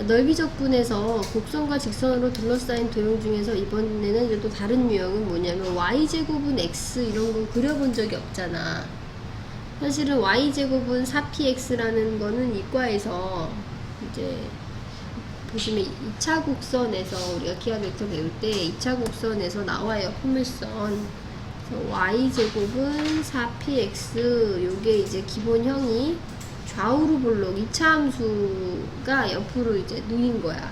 자, 넓이적분에서 곡선과 직선으로 둘러싸인 도형 중에서 이번에는 그래도 다른 유형은 뭐냐면 y제곱은 x 이런 거 그려본 적이 없잖아. 사실은 y제곱은 4px라는 거는 이과에서 이제 보시면 2차 곡선에서 우리가 기하 벡터 배울 때 2차 곡선에서 나와요. 포물선. y제곱은 4px 요게 이제 기본형이 좌우로 볼록 2차 함수가 옆으로 이제 누인 거야.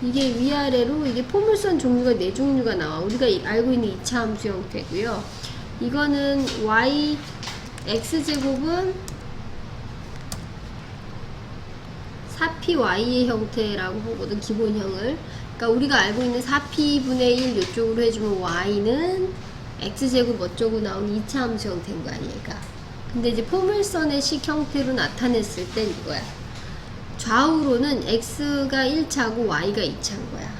이게 위아래로 이게 포물선 종류가 네 종류가 나와. 우리가 이- 알고 있는 2차 함수 형태고요. 이거는 y x제곱은 4py의 형태라고 보거든 기본형을 그러니까 우리가 알고 있는 4p분의 1 이쪽으로 해주면 y는 x제곱 어쩌고 나오는 2차 함수 형태인 거야 얘가 근데 이제 포물선의 식 형태로 나타냈을 땐 이거야 좌우로는 x가 1차고 y가 2차인 거야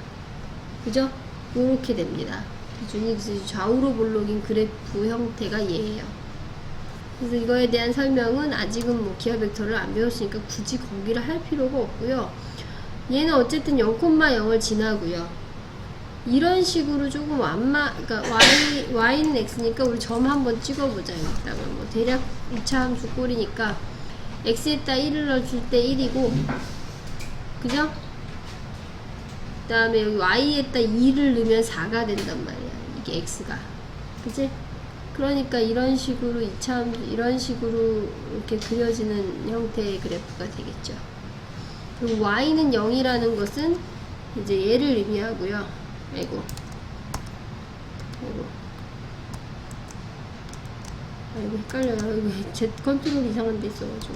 그죠? 이렇게 됩니다 기준이 좌우로 볼록인 그래프 형태가 얘예요 그래서 이거에 대한 설명은 아직은 뭐 기하 벡터를 안 배웠으니까 굳이 거기를 할 필요가 없고요. 얘는 어쨌든 0,0을 지나고요. 이런 식으로 조금 완마, 그러니까 y, y는 x니까 우리 점 한번 찍어보자. 여기다가 뭐 대략 2차 함수 꼴이니까 x에다 1을 넣어줄 때 1이고, 그죠? 그 다음에 여기 y에다 2를 넣으면 4가 된단 말이야. 이게 x가. 그지? 그러니까 이런 식으로 이참 이런 식으로 이렇게 그려지는 형태의 그래프가 되겠죠. 그리고 y는 0이라는 것은 이제 얘를 의미하고요. 아이고. 아이고. 아이고 헷갈려요. 이거 제 컨트롤 이상한 데 있어가지고.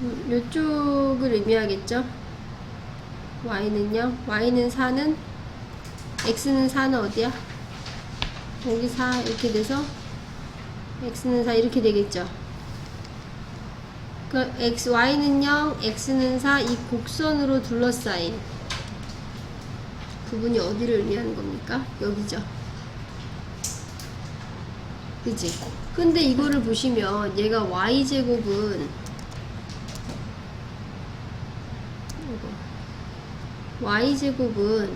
음, 요쪽을 의미하겠죠. y는요. y는 4는 x는 4는 어디야? 여기 4 이렇게 돼서 x는 4 이렇게 되겠죠. 그 x, y는 0, x는 4 이 곡선으로 둘러싸인 부분이 어디를 의미하는 겁니까? 여기죠. 그지? 근데 이거를 보시면 얘가 y제곱은 y제곱은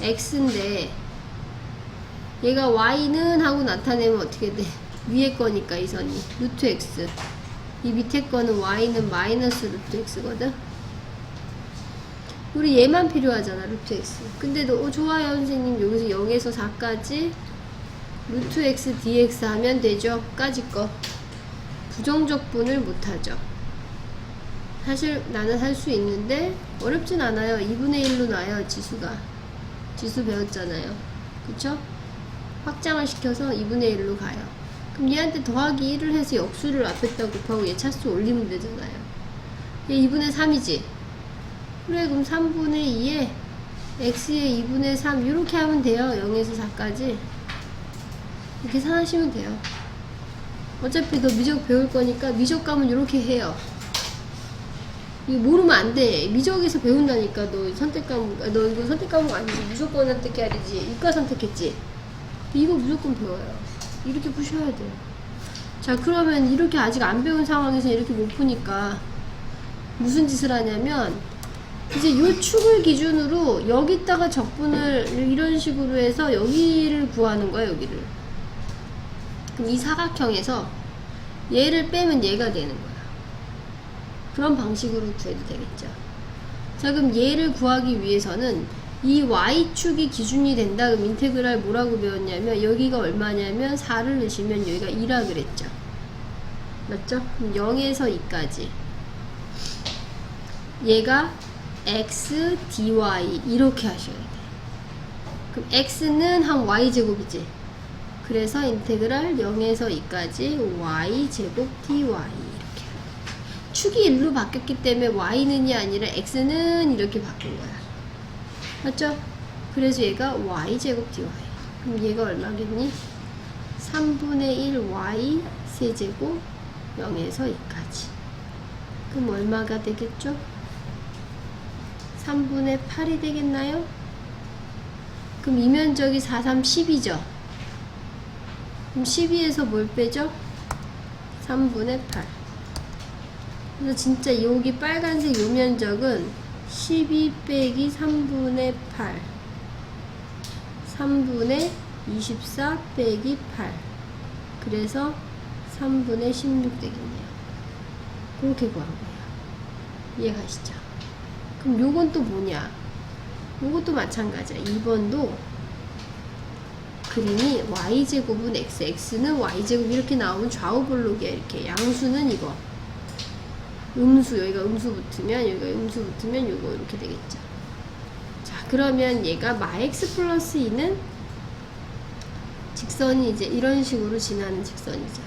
x인데 얘가 y는 하고 나타내면 어떻게 돼? 위에 거니까 이 선이 루트 x 이 밑에 거는 y는 마이너스 루트 x거든 우리 얘만 필요하잖아 루트 x 근데 너 어, 좋아요 선생님 여기서 0에서 4까지 루트 x dx 하면 되죠 까지 거 부정적 분을 못하죠 사실 나는 할 수 있는데 어렵진 않아요 2분의 1로 나요 지수가 지수 배웠잖아요 그쵸? 확장을 시켜서 2분의 1로 가요. 그럼 얘한테 더하기 1을 해서 역수를 앞에다 곱하고 얘 차수 올리면 되잖아요. 얘 2분의 3이지? 그래, 그럼 3분의 2에 x의 2분의 3 이렇게 하면 돼요. 0에서 4까지. 이렇게 생각하시면 돼요. 어차피 너 미적 배울 거니까 미적감은 이렇게 해요. 이거 모르면 안 돼. 미적에서 배운다니까. 너 선택 과목, 아, 너 이거 선택 과목 아니지. 무조건 선택해야 되지. 이과 선택했지. 이거 무조건 배워요. 이렇게 푸셔야 돼요. 자, 그러면 이렇게 아직 안 배운 상황에서 이렇게 못 푸니까 무슨 짓을 하냐면 이제 요 축을 기준으로 여기다가 적분을 이런 식으로 해서 여기를 구하는 거야, 여기를. 그럼 이 사각형에서 얘를 빼면 얘가 되는 거야. 그런 방식으로 구해도 되겠죠. 자, 그럼 얘를 구하기 위해서는 이 y축이 기준이 된다. 그럼 인테그랄 뭐라고 배웠냐면 여기가 얼마냐면 4를 넣으시면 여기가 2라 그랬죠. 맞죠? 그럼 0에서 2까지. 얘가 x dy 이렇게 하셔야 돼. 그럼 x는 한 y제곱이지. 그래서 인테그랄 0에서 2까지 y제곱 dy 이렇게. 축이 1로 바뀌었기 때문에 y는이 아니라 x는 이렇게 바뀐 거야. 맞죠? 그래서 얘가 y제곱 dy. 그럼 얘가 얼마겠니? 3분의 1 y 세제곱 0에서 2까지. 그럼 얼마가 되겠죠? 3분의 8이 되겠나요? 그럼 이 면적이 4, 3, 10이죠? 그럼 12에서 뭘 빼죠? 3분의 8. 그래서 진짜 여기 빨간색 요 면적은 12 빼기 3분의 8 3분의 24 빼기 8 그래서 3분의 16 되겠네요 그렇게 구한 거예요 이해 가시죠? 그럼 요건 또 뭐냐? 요것도 마찬가지야. 2번도 그림이 y제곱은 x, x는 y제곱 이렇게 나오면 좌우 볼록이야 이렇게. 양수는 이거. 음수 여기가 음수 붙으면 여기가 음수 붙으면 요거 이렇게 되겠죠. 자 그러면 얘가 마x 플러스 2는 직선이 이제 이런 식으로 지나는 직선이죠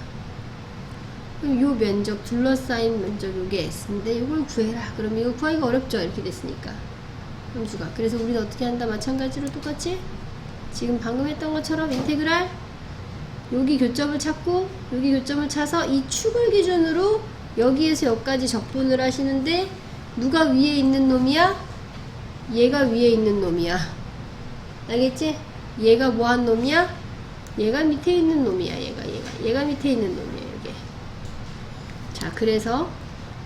요 면적 둘러싸인 면적 요게 s인데 요걸 구해라. 그럼 이거 구하기가 어렵죠. 이렇게 됐으니까. 함수가. 그래서 우리는 어떻게 한다? 마찬가지로 똑같이 지금 방금 했던 것처럼 인테그랄 여기 교점을 찾고 여기 교점을 찾아서 이 축을 기준으로 여기에서 여기까지 적분을 하시는데 누가 위에 있는 놈이야? 얘가 위에 있는 놈이야. 알겠지? 얘가 뭐한 놈이야? 얘가 밑에 있는 놈이야. 얘가 얘가. 얘가 밑에 있는 놈이야 자 그래서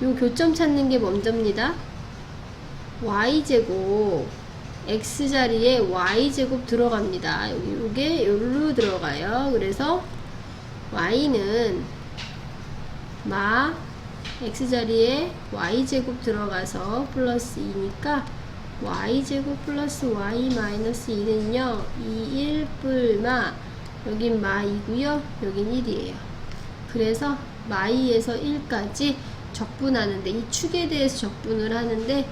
요 교점 찾는 게 먼저입니다 y제곱 x자리에 y제곱 들어갑니다. 요게 요로 들어가요. 그래서 y는 마 x자리에 y제곱 들어가서 플러스 2니까 y제곱 플러스 y 마이너스 2는요 2 1뿔마 여긴 마 2고요 여긴 1이에요 그래서 마이에서 1까지 적분하는데 이 축에 대해서 적분을 하는데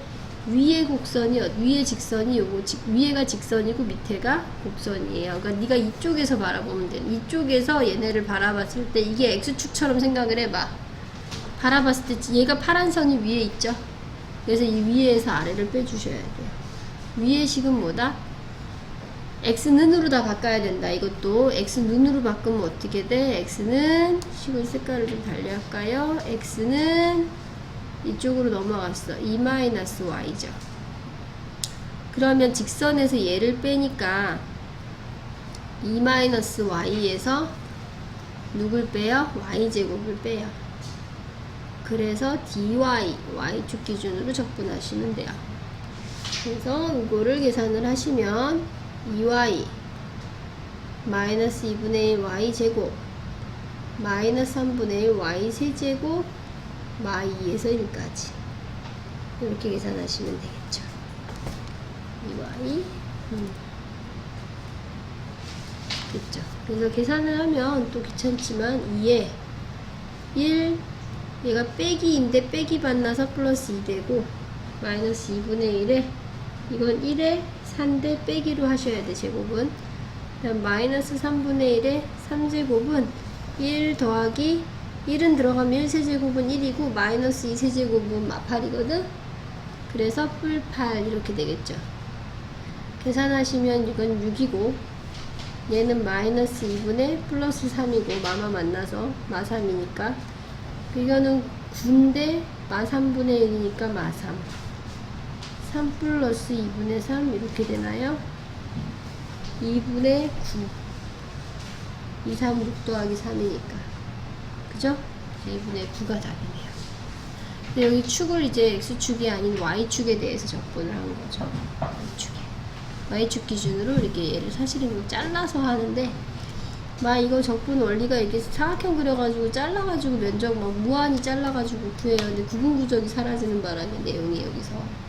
위에 곡선이 어- 위에 직선이 요거 직- 위에가 직선이고 밑에가 곡선이에요. 그러니까 네가 이쪽에서 바라보면 돼. 이쪽에서 얘네를 바라봤을 때 이게 x축처럼 생각을 해봐. 바라봤을 때 얘가 파란 선이 위에 있죠. 그래서 이 위에서 아래를 빼주셔야 돼요. 위에 식은 뭐다? X는으로 다 바꿔야 된다. 이것도 x는으로 바꾸면 어떻게 돼? x는 식을 색깔을 좀 달리 할까요? x는 이쪽으로 넘어갔어. 2 마이너스. 그러면 직선에서 얘를 빼니까 2 마이너스 누굴 빼요? y제곱을 빼요. 그래서 dy, y축 기준으로 적분하시면 돼요. 그래서 이거를 계산을 하시면 2y 마이너스 2분의 1 y제곱 마이너스 3분의 1 y 세제곱 마 2에서 1까지 이렇게 계산하시면 되겠죠. 2y 음. 됐죠. 그래서 계산을 하면 또 귀찮지만 2에 1 얘가 빼기인데 빼기 반나서 플러스 2 되고 마이너스 2분의 1에 이건 1에 3대 빼기로 하셔야 돼 제곱은 그다음 마이너스 3분의 1에 3제곱은 1 더하기 1은 들어가면 1세제곱은 1이고 마이너스 2세제곱은 8이거든. 그래서 뿔 8 이렇게 되겠죠. 계산하시면 이건 6이고 얘는 마이너스 2분의 플러스 3이고 마마 만나서 마 3이니까. 이거는 9인데 마 3분의 1이니까 마 3. 3 플러스 2분의 3 이렇게 되나요? 2분의 9. 2, 3, 6 더하기 3이니까. 그죠? 2분의 9가 답이네요. 근데 여기 축을 이제 x축이 아닌 y축에 대해서 적분을 한 거죠. y축에. y축 기준으로 이렇게 얘를 사실은 잘라서 하는데 막 이거 적분 원리가 이렇게 사각형 그려가지고 잘라가지고 면적 막 무한히 잘라가지고 구해요. 근데 구분구적이 사라지는 바람에 내용이 여기서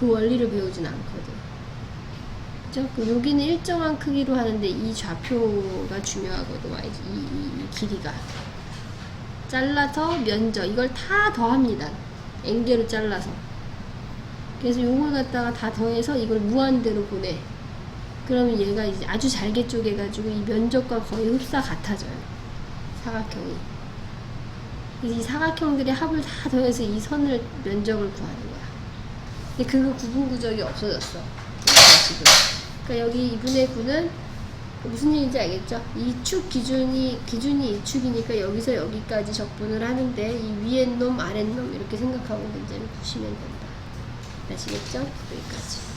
그 원리를 배우진 않거든. 그죠? 그 여기는 일정한 크기로 하는데 이 좌표가 중요하거든. 이, 이, 이 길이가. 잘라서 면적 이걸 다 더합니다. 앵개로 잘라서. 그래서 요걸 갖다가 다 더해서 이걸 무한대로 보내. 그러면 얘가 이제 아주 잘게 쪼개가지고 이 면적과 거의 흡사 같아져요. 사각형이. 이 사각형들의 합을 다 더해서 이 선을 면적을 구하는 거야. 근데 그거 구분 구적이 없어졌어. 지금. 그러니까 여기 2분의 9는 무슨 얘기인지 알겠죠? 이 축 기준이 기준이 이 축이니까 여기서 여기까지 적분을 하는데 이 위에 놈 아래 놈 이렇게 생각하고 문제를 푸시면 된다. 아시겠죠? 여기까지.